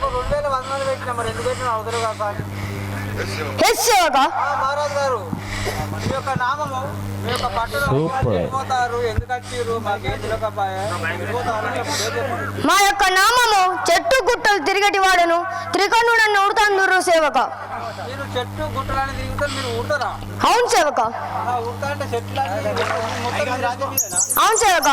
రెండు వేల వందనాలు పెట్టినా మరి ఎందుకు పెట్టినా అవసరం కాదు స్వామి హెస్ సేవక ఆ, మహారాజు గారు మీ యొక్క నామము మీ యొక్క ఎందుకు మా యొక్క నామము చెట్టు గుట్టలు తిరిగటి వాడను. త్రికణుడ నూడుతందురు సేవక. మీరు చెట్టు గుట్టలని మీరు అవును సేవక. అంటే చెట్లు? అవును సేవక.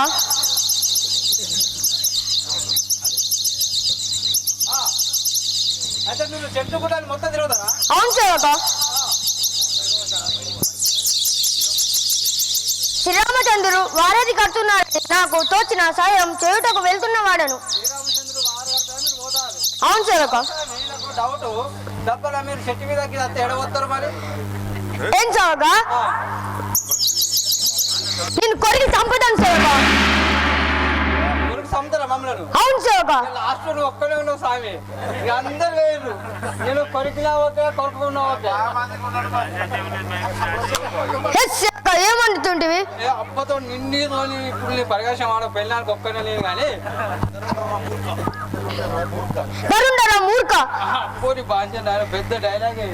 అయితే మీరు చెట్టు గుట్టలు మొత్తం తిరుగుతారా అవును సేవక శ్రీరామచంద్రుడు వారేది కడుతున్నాడు. నాకు తోచిన సాయం చేయుటకు వెళ్తున్న వాడను. అవును సేవక డౌట్ డబ్బల మీరు చెట్టు ఎడవస్తారు మరి? ఏం సేవక. నేను కొరికి చంపుతాను సేవక సముద్రం మమ్మలను? అవును లాస్ట్ నువ్వు ఒక్కనే ఉన్నావు స్వామి. ఇక అందరు వేరు. నేను కొరికినా ఓకే కొరుకున్నా ఓకే. ఏమంటుంటివి ఏ అబ్బతో నిండితోని ఇప్పుడు నీ పరికాశం ఆడ పెళ్ళడానికి ఒక్కనే లేదు కానీ. కరుండరా మూర్ఖ? పోని బాగా పెద్ద డైలాగే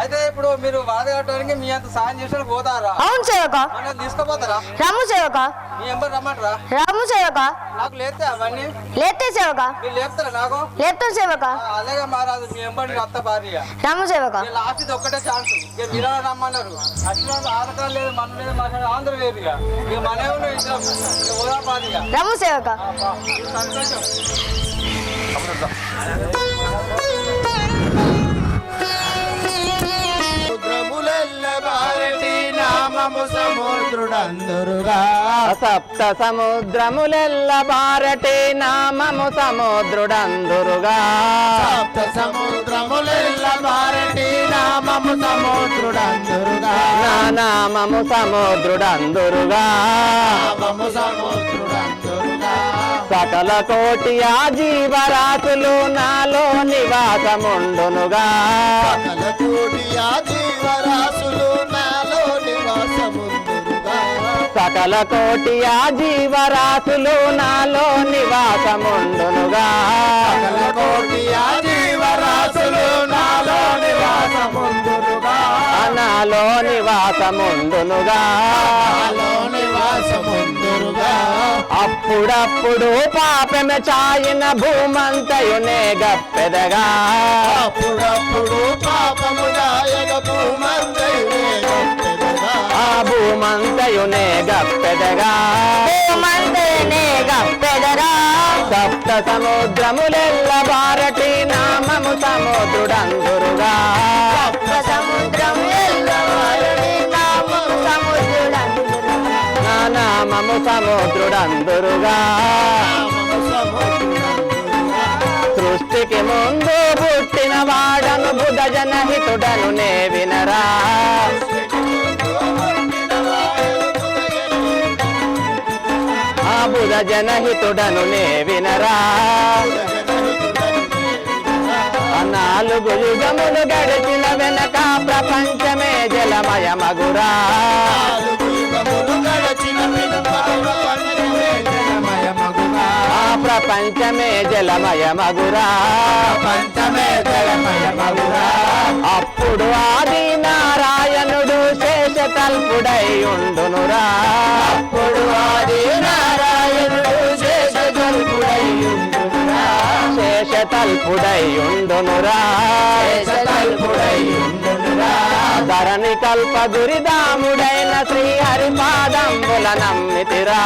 అయితే ఇప్పుడు మీరు బాధ కట్టడానికి మీ అంత సాయం చేసిన పోతారా? అవును సేవక మనం తీసుకుపోతారా? రాము సేవక రాము సేవక. నాకు లేస్తే అవన్నీ. లేతే సేవక. మీరు లేపుతారా నాకు? లేపుతాను సేవక. ఆ, అలాగే మారాదు మీ ఎంబడి అత్త భార్య. రాము సేవక. నామము సముద్రుడందరుగా సప్త సముద్రములెల్ల బారటి నామము సముద్రుడందురుగా సప్త సముద్రములెల్ల భారతి నామము సముద్రుడందరుగా. నా నామము సముద్రుడందురుగా. నామము సముద్రుడందరుగా. సకల కోటి ఆ జీవరాశులు నాలో నివాసముండునుగా. సకల కోటి ఆ జీవరాశులు సకల కోటి ఆ జీవరాశులు నాలో నివాసముండునుగా. సకల కోటి ఆ జీవరాశులు నాలో నివాసముందురుగా నాలో నివాసముండునుగా. నాలో నివాసముందురుగా అప్పుడప్పుడు పాపమె చాయిన భూమంతయునే గప్పెదగా అప్పుడప్పుడు పాపము దాయక భూమంతయునే గొప్పెదగా. ఆ భూమంతయునే గప్పెదగా. గప్పెదరా. సప్త సముద్రములెల్ల భారతి నామము సముద్రుడందురుగా. సముద్రం ఎల్లవారుని నామం సముద్రుడందురుగా. నా నామము సముద్రుడందురుగా. నామము సముద్రుడందురుగా. సృష్టికి ముందు పుట్టిన వాడను బుధ జనహితుడను నే వినరా ఆ బుధ జనహితుడను నే వినరా? నాలుగు యుగములు గడిచిన వెనక ప్రపంచమే జలమయ మగురా ప్రపంచమే జలమయమగుగా. ఆ ప్రపంచమే జలమయ మగురా అప్పుడు ఆది నారాయణుడు శేష తల్పుడై ఉండునురా. అప్పుడు ఆది నారాయణ తల్పుడై ఉండునురా. ధరణి కల్ప గురిదాముడైన శ్రీ హరిపాదంబుల నమ్మితిరా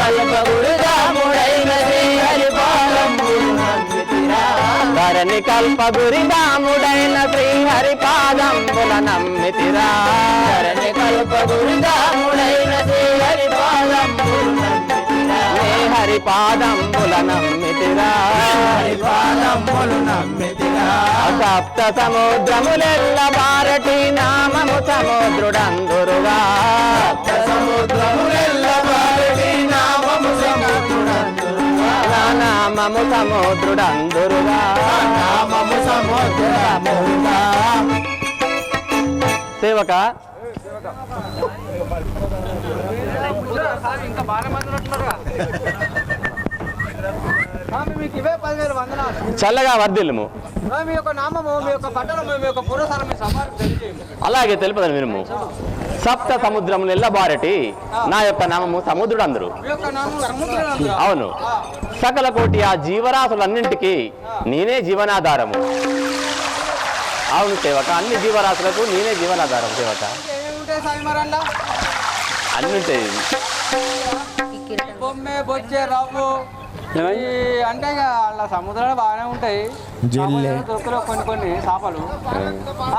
కల్పగురుదాముడైన శ్రీ హరిపాదంబులు నమ్మితిరా. ధరణి కల్ప గురిదాముడైన శ్రీ హరిపాదంబుల నమ్మితిరా ధరణి కల్పగురుదాముడైన శ్రీ నీ హరిపాదంబుల నమ్మితిరా హరిపాదంబులు నమ్మితిరా. సప్త సముద్రములెల్ల భారతి నామము సముద్రుడందురుగా సముద్రములెల్ల నామము సముద్రుడందురుగా. నా నామము సముద్రుడందురుగా నామము సముద్రముగా. సేవక ఇంకా బాగా మంది చల్లగా వర్ధిల్లుము. అలాగే తెలుపదని వినుము. సప్త సముద్రములు ఎల్లబారటి నా యొక్క నామము సముద్రుడు అందరు అవును. సకల కోటి ఆ జీవరాశులన్నింటికి నేనే జీవనాధారము. అవును సేవక అన్ని జీవరాశులకు నేనే జీవనాధారం సేవక. అన్ని ఉంటాయి అంటే ఇక అలా సముద్రాలు బాగానే ఉంటాయి. దొరకలో కొన్ని కొన్ని చేపలు.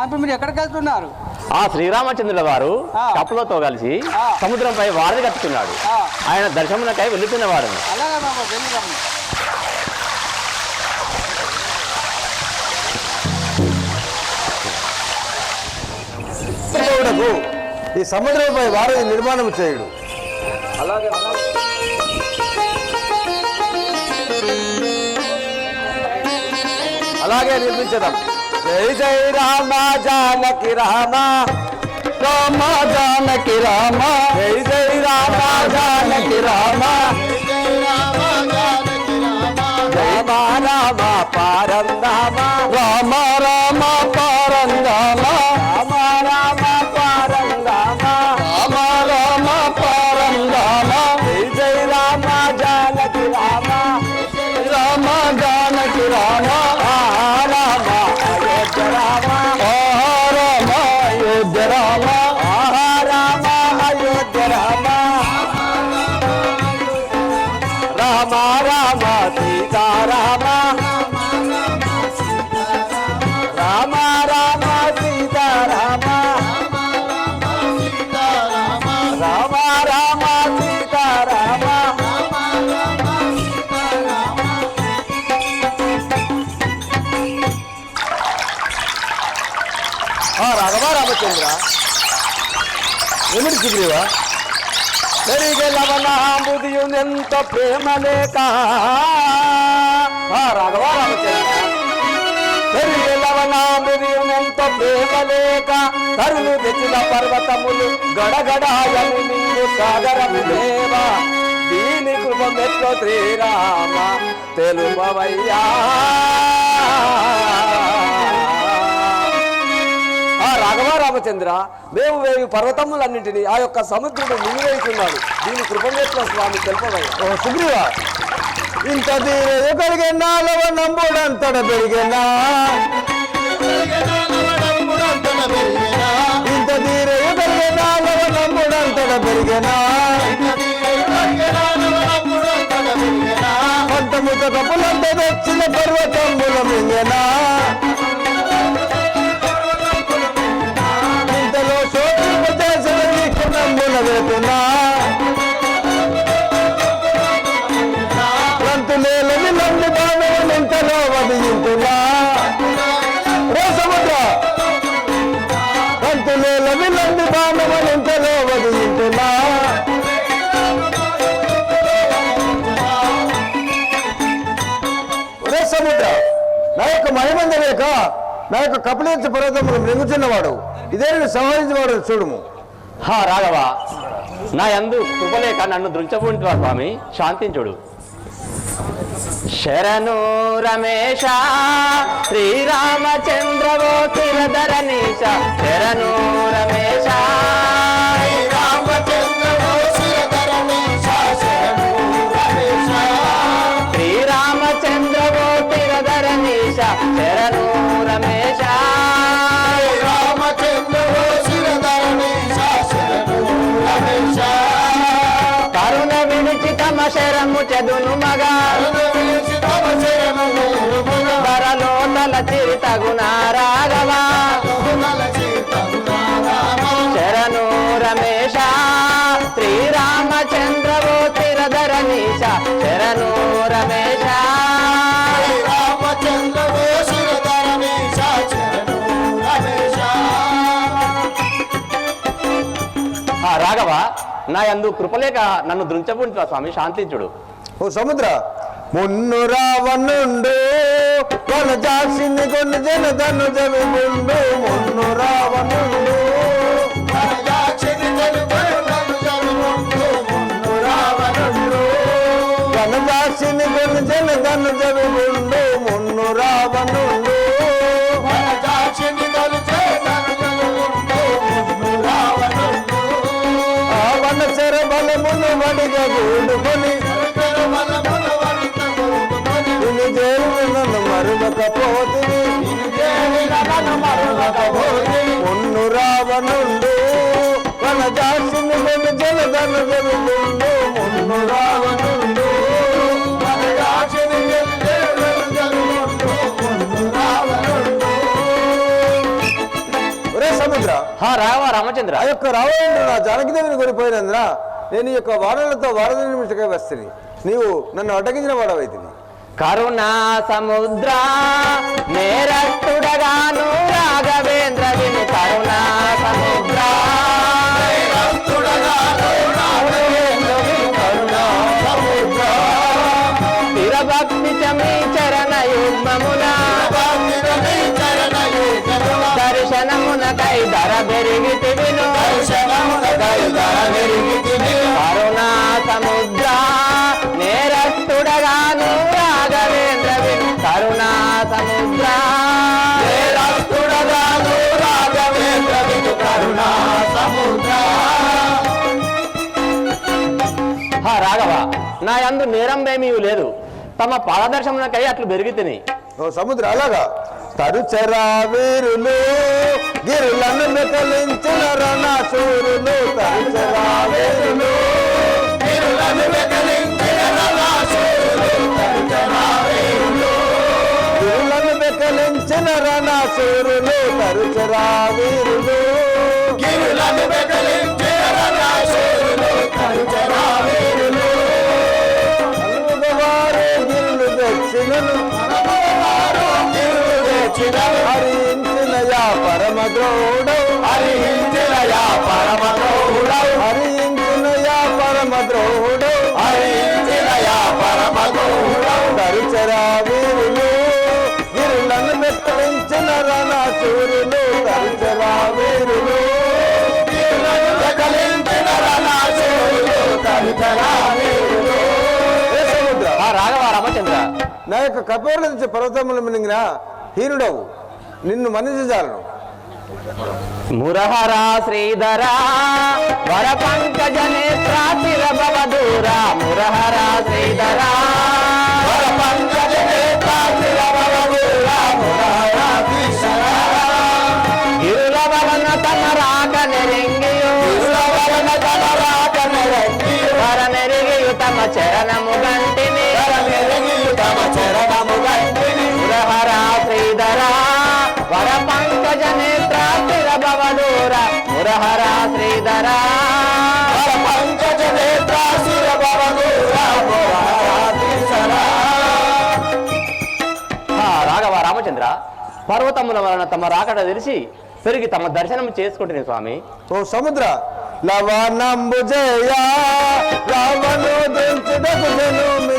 ఇప్పుడు మీరు ఎక్కడికి వెళ్తున్నారు? ఆ శ్రీరామచంద్రుల వారు ఆ. కప్పులతో కలిసి ఆ. సముద్రంపై వారధి కట్టుకున్నాడు. ఆయన దర్శనమునకై వెళుతున్నవాడు అలాగే బాబు వెళ్ళి దేవుడకు ఈ సముద్రంపై వారధి నిర్మాణం చేయుడు. అలాగే అలాగే నిర్మించదాం. జై జై రామ జానకి రామ. రామ జానకి రామ. జై జై రామ జానకి రామ. రామ రామ పారందామ రామ రామ ఏమిటి సుగ్రీవా పెరిగెలవనాంబుదియునెంత ప్రేమ లేక ఆ రాఘవ రామచంద్ర ప్రేమ లేక తరులు తెచ్చిన పర్వతములు గడగడాయని నీవు సాగరము దేవా. దీని కృప మెట్లో శ్రీరామ తెలుపవయ్యా. ఆ రాఘవ రామచంద్ర మేము వేవి పర్వతములన్నింటినీ ఆ యొక్క సముద్రుడు మింగివేస్తున్నాడు దీని కృపణేశ్వర స్వామి తెలుపవయ్య సుగ్రీవ ఇంత దీని పెరిగినా లవ పెరిగినా మహిమంద లేక నా యొక్క కపిలేంద్ర పర్వతములు మృంగుచున్నవాడు ఇదే నేను సంహరించేవాడు చూడుము. హా రాఘవ నా యందు కృపలేక నన్ను దృంచబుంటువా స్వామి? శాంతించుడు శరణు రమేశ శ్రీరామచంద్రవో తిరధరణీశ శరణు రమేశ. చెదును మగా. ధరలో తల చిరి తగునా రాఘవ. శరణు రమేశ శ్రీరామచంద్రవో తిరధరణీశ శరణు రమేశ. ఆ రాఘవ నా యందు కృపలేక నన్ను దృంచబుంటువా స్వామి? శాంతించుడు. ఓ సముద్ర. మున్ను రావణుండు కొను జాసింది కొన్ని జన ధను జవిముండు మున్ను రావణుండు కనదాసిని కొన్ని జన ధను జవిముండు మున్ను రావణుండు రావణుండు. ఆ వనచర బలమును వడిగ గూడుకొని మున్ను రావణుండు మన జలదను జరుగుండు మున్ను రావణుండు ఒరే సముద్ర. రామచంద్ర. ఆ యొక్క రావణుడు నా జానకిదేవిని కొనిపోయినందున నేను ఈ యొక్క వానలతో వారధ నిమిషకై వస్తుంది నీవు నన్ను అడ్డగించిన వాడవైతివి కరుణా సముద్ర నేరస్తుడగాను రాఘవేంద్ర విని కరుణ నా యందు నేరంబేమీ లేదు. తమ పాదదర్శనకై అట్లు పెరిగితిని ఓ సముద్ర అలాగా? తరుచరా వీరులు గిరులను మెకలించిన రణాసూరులు. తరుచరా వీరులు గిరులను మెకలించిన రణాసూరులు. తరుచరా వీరులు గిరులను మెకలించిన రణాసూరులు. తరుచరా వీరులు హరించినయా పరమద్రోడవు హరించినయా పరమద్రోడవు హరించినయా పరమద్రోడవు హరించినయా పరమద్రోడవు తరుచరా వీరులు గిరులను మెత్తరించిన రణాసూరులు తరుచరా వీరులు గిరులను మెత్తరించిన రణాసూరులు తరుచరా వీరులు ఏ సముద్ర? ఆ రాఘవ రామచంద్ర. నా యొక్క కపేరుల నుంచి పర్వతములు మినిగిన హీనుడవు. నిన్ను మన్నించజాలను. మురహర శ్రీధర వర పంకజ నేత్ర తిరభవ దూర మురహర శ్రీధర వర పంకజ నేత్ర తిరభవ దూర మురహర శ్రీధర. తమ రాక నెరింగియు. రాక నెరింగియు. వర నెరిగియు తమ మురహర శ్రీధర. పంకజ నేత్ర రాఘవ రామచంద్ర పర్వతముల వలన తమ రాకడ తెలిసి పెరిగి తమ దర్శనం చేసుకుంటున్నాయి స్వామి. ఓ సముద్ర లవణంబు జయ రావణు దించుటకు జనుమి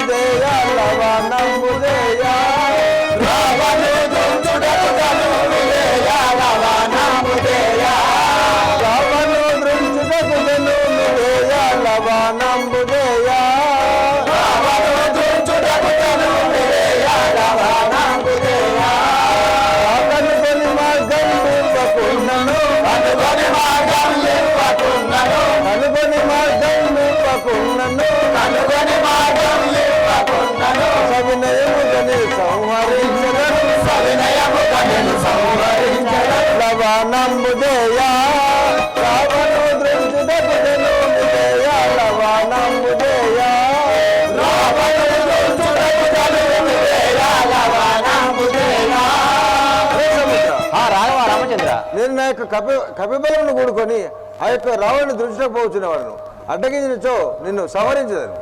నేను నా యొక్క కపి కపిబలమును కూడుకొని ఆ యొక్క రావణ్ణి దృష్టిలో పోవచ్చిన వాడును అడ్డగించినచో నిన్ను సంహరించదను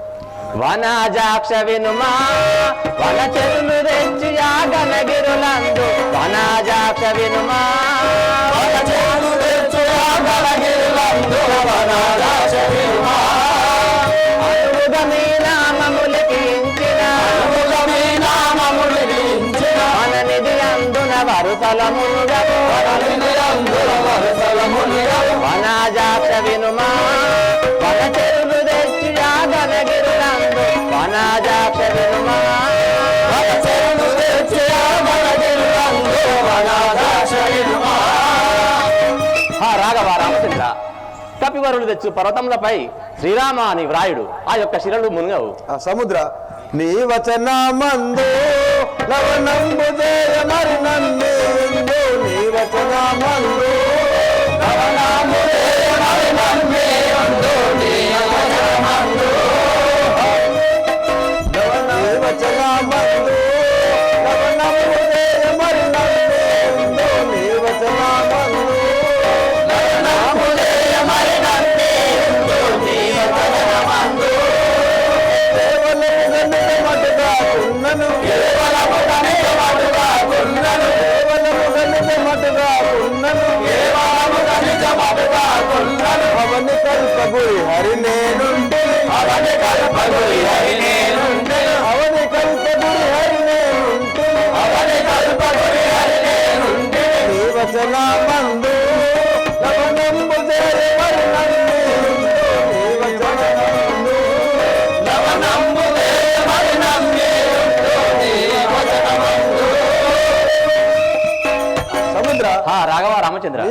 వనజాక్ష వినుమా వన చెరులు తెచ్చి యాగనగిరులందు వనజాక్ష వినుమా వన చెరులు తెచ్చి యాగనగిరులందు వనజాక్ష వినుమా అందున రుద్రాక్ష వినుమా వన చెరుగు దృష్టి యాదనగిరులందు వనాజాక్ష వినుమా వన వినుమా రాఘవ రామచంద్ర. కపివరుడు తెచ్చు పర్వతములపై శ్రీరామ అని వ్రాయుడు. ఆ యొక్క శిరలు మునగవు. సముద్ర. నీ వచనమందు నవ దేయ మరి నన్ను నీ వచనమందు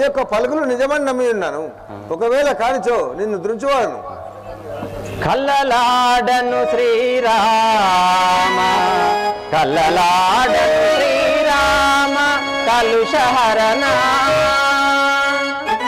యొక్క పలుకులు నిజమని నమ్మి ఉన్నాను. ఒకవేళ కానిచో నిన్ను దృంచువాడను కల్లలాడను శ్రీరామ కల్లలాడను శ్రీరామ కలుషహరణ